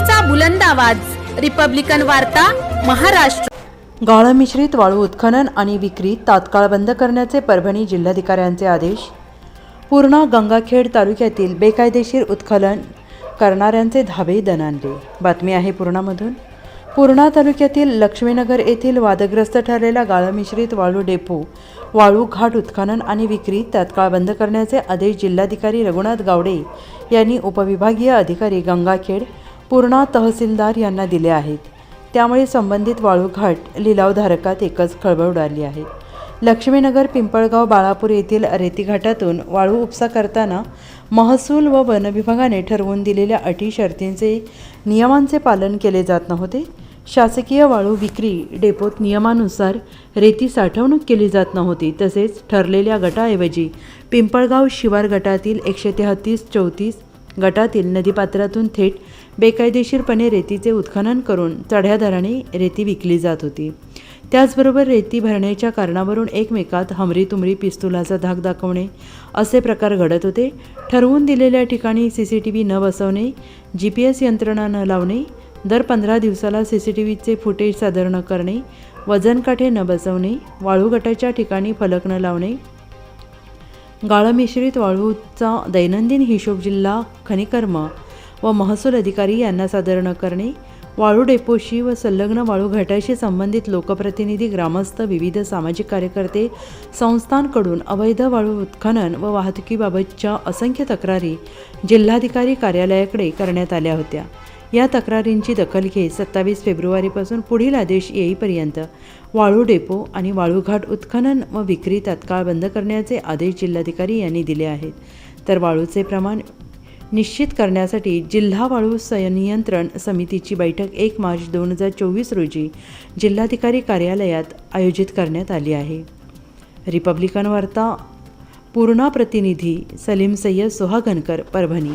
लोकशाहीचा बुलंद आवाज. रिपब्लिकन वार्ता महाराष्ट्र. गाळमिश्रित वाळू उत्खनन आणि विक्री तात्काळ बंद करण्याचे परभणी जिल्हाधिकाऱ्यांचे आदेश. पूर्णा गंगाखेड तालुक्यातील बेकायदेशीर उत्खनन करणाऱ्यांचे धाबे दणाणले. बातमी आहे पूर्णामधून. पूर्णा तालुक्यातील लक्ष्मीनगर येथील वादग्रस्त ठरलेला गाळमिश्रित वाळू डेपो वाळू घाट उत्खनन आणि विक्री तात्काळ बंद करण्याचे आदेश जिल्हाधिकारी रघुनाथ गावडे यांनी उपविभागीय अधिकारी गंगाखेड पूर्णा तहसीलदार यांना दिले आहेत. त्यामुळे संबंधित वाळूघाट लिलावधारकात एकच खळबळ उडाली आहे. लक्ष्मीनगर पिंपळगाव बाळापूर येथील रेतीघाटातून वाळू उपसा करताना महसूल व वन विभागाने ठरवून दिलेल्या अटी शर्तींचे नियमांचे पालन केले जात नव्हते. शासकीय वाळू विक्री डेपोत नियमानुसार रेती साठवणूक केली जात नव्हती तसेच ठरलेल्या गटाऐवजी पिंपळगाव शिवार गटातील एकशे तेहतीस चौतीस गटातील नदीपात्रातून थेट बेकायदेशीरपणे रेतीचे उत्खनन करून चढ्या दराने रेती विकली जात होती. त्याचबरोबर रेती भरण्याच्या कारणावरून एकमेकात हमरी तुमरी पिस्तुलाचा धाक दाखवणे असे प्रकार घडत होते. ठरवून दिलेल्या ठिकाणी सी सी टी व्ही न बसवणे जी पी एस यंत्रणा न लावणे दर पंधरा दिवसाला सी सी टी व्हीचे फुटेज सादर न करणे वजनकाठे न बसवणे वाळू गटाच्या ठिकाणी फलक न लावणे गाळमिश्रित वाळूचा दैनंदिन हिशोब जिल्हा खनिकर्म व महसूल अधिकारी यांना सादर न करणे वाळू डेपोशी व संलग्न वाळू घाटाशी संबंधित लोकप्रतिनिधी ग्रामस्थ विविध सामाजिक कार्यकर्ते संस्थांकडून अवैध वाळू उत्खनन व वाहतुकीबाबतच्या असंख्य तक्रारी जिल्हाधिकारी कार्यालयाकडे करण्यात आल्या होत्या. या तक्रारींची दखल घेत सत्तावीस फेब्रुवारीपासून पुढील आदेश येईपर्यंत वाळू डेपो आणि वाळूघाट उत्खनन व विक्री तात्काळ बंद करण्याचे आदेश जिल्हाधिकारी यांनी दिले आहेत. तर वाळूचे प्रमाण निश्चित करण्यासाठी जिल्हा वाळू संनियंत्रण समितीची बैठक एक मार्च दोन हजार चोवीस रोजी जिल्हाधिकारी कार्यालयात आयोजित करण्यात आली आहे. रिपब्लिकन वार्ता पूर्णा प्रतिनिधी सलीम सय्यद सोहागनकर परभणी.